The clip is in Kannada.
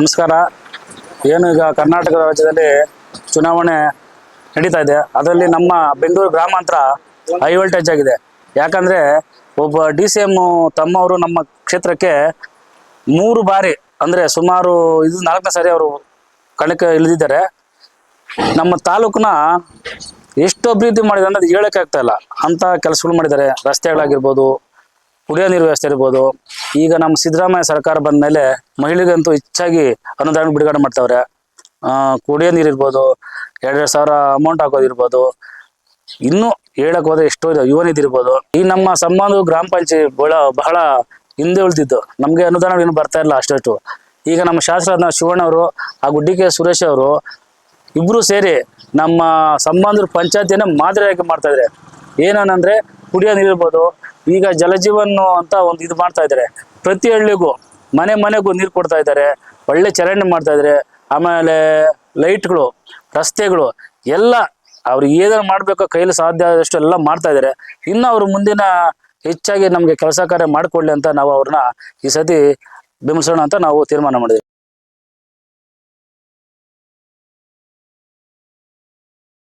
ನಮಸ್ಕಾರ. ಏನು ಈಗ ಕರ್ನಾಟಕ ರಾಜ್ಯದಲ್ಲಿ ಚುನಾವಣೆ ನಡೀತಾ ಇದೆ. ಅದರಲ್ಲಿ ನಮ್ಮ ಬೆಂಗಳೂರು ಗ್ರಾಮಾಂತರ ಹೈ ವೋಲ್ಟೇಜ್ ಆಗಿದೆ. ಯಾಕಂದ್ರೆ ಒಬ್ಬ ಡಿ ಸಿ ಎಂ ತಮ್ಮವರು ನಮ್ಮ ಕ್ಷೇತ್ರಕ್ಕೆ ಮೂರು ಬಾರಿ, ಅಂದ್ರೆ ಸುಮಾರು ಇದು ನಾಲ್ಕನೇ ಸಾರಿ ಅವರು ಕಣಕ್ಕೆ ಇಳಿದಿದ್ದಾರೆ. ನಮ್ಮ ತಾಲೂಕನ್ನ ಎಷ್ಟು ಅಭಿವೃದ್ಧಿ ಮಾಡಿದೆ ಅನ್ನೋದು ಹೇಳಕ್ಕೆ ಆಗ್ತಾ ಇಲ್ಲ. ಅಂತ ಕೆಲಸಗಳು ಮಾಡಿದ್ದಾರೆ. ರಸ್ತೆಗಳಾಗಿರ್ಬೋದು, ಕುಡಿಯೋ ನೀರು ವ್ಯವಸ್ಥೆ ಇರ್ಬೋದು ಈಗ ನಮ್ಮ ಸಿದ್ದರಾಮಯ್ಯ ಸರ್ಕಾರ ಬಂದ ಮೇಲೆ ಮಹಿಳೆಗಂತೂ ಹೆಚ್ಚಾಗಿ ಅನುದಾನ ಬಿಡುಗಡೆ ಮಾಡ್ತಾವ್ರೆ. ಕುಡಿಯೋ ನೀರು ಇರ್ಬೋದು ಎರಡೆರಡು ಸಾವಿರ ಅಮೌಂಟ್ ಹಾಕೋದಿರ್ಬೋದು ಇನ್ನೂ ಹೇಳಕ್ ಹೋದ್ರೆ ಎಷ್ಟೋ ಇದೆ, ಯುವ ನಿಧಿ ಈ ನಮ್ಮ ಸಂಬಂಧ ಗ್ರಾಮ ಪಂಚಾಯತ್ ಬಹಳ ಬಹಳ ಹಿಂದೆ ಉಳಿದಿದ್ದು. ನಮಗೆ ಅನುದಾನ ಏನು ಬರ್ತಾ ಇಲ್ಲ ಅಷ್ಟು ಈಗ ನಮ್ಮ ಶಾಸಕರಾದ ಶಿವಣ್ಣ ಅವರು ಹಾಗೂ ಡಿ ಕೆ ಸುರೇಶ್ ಅವರು ಇಬ್ರು ಸೇರಿ ನಮ್ಮ ಸಂಬಂಧ ಪಂಚಾಯತಿಯನ್ನು ಮಾದರಿಯಾಗಿ ಮಾಡ್ತಾ ಇದ್ದಾರೆ ಏನಂದ್ರೆ ಕುಡಿಯೋ ನೀರು ಇರ್ಬೋದು ಈಗ ಜಲಜೀವನ್ ಅಂತ ಒಂದು ಇದು ಮಾಡ್ತಾ ಇದ್ದಾರೆ ಪ್ರತಿ ಹಳ್ಳಿಗೂ ಮನೆ ಮನೆಗೂ ನೀರು ಕೊಡ್ತಾ ಇದ್ದಾರೆ ಒಳ್ಳೆ ಚರಂಡಿ ಮಾಡ್ತಾ ಇದ್ದಾರೆ ಆಮೇಲೆ ಲೈಟ್ಗಳು, ರಸ್ತೆಗಳು ಎಲ್ಲ ಅವ್ರಿಗೆ ಏನಾರು ಮಾಡಬೇಕೋ ಕೈಲಿ ಸಾಧ್ಯ ಆದಷ್ಟು ಎಲ್ಲ ಮಾಡ್ತಾ ಇದ್ದಾರೆ ಇನ್ನು ಅವರು ಮುಂದಿನ ಹೆಚ್ಚಾಗಿ ನಮಗೆ ಕೆಲಸ ಕಾರ್ಯ ಮಾಡಿಕೊಡ್ಲಿ ಅಂತ ನಾವು ಅವ್ರನ್ನ ಈ ಸತಿ ಬಿಂಬಿಸೋಣ ಅಂತ ನಾವು ತೀರ್ಮಾನ ಮಾಡಿದ್ವಿ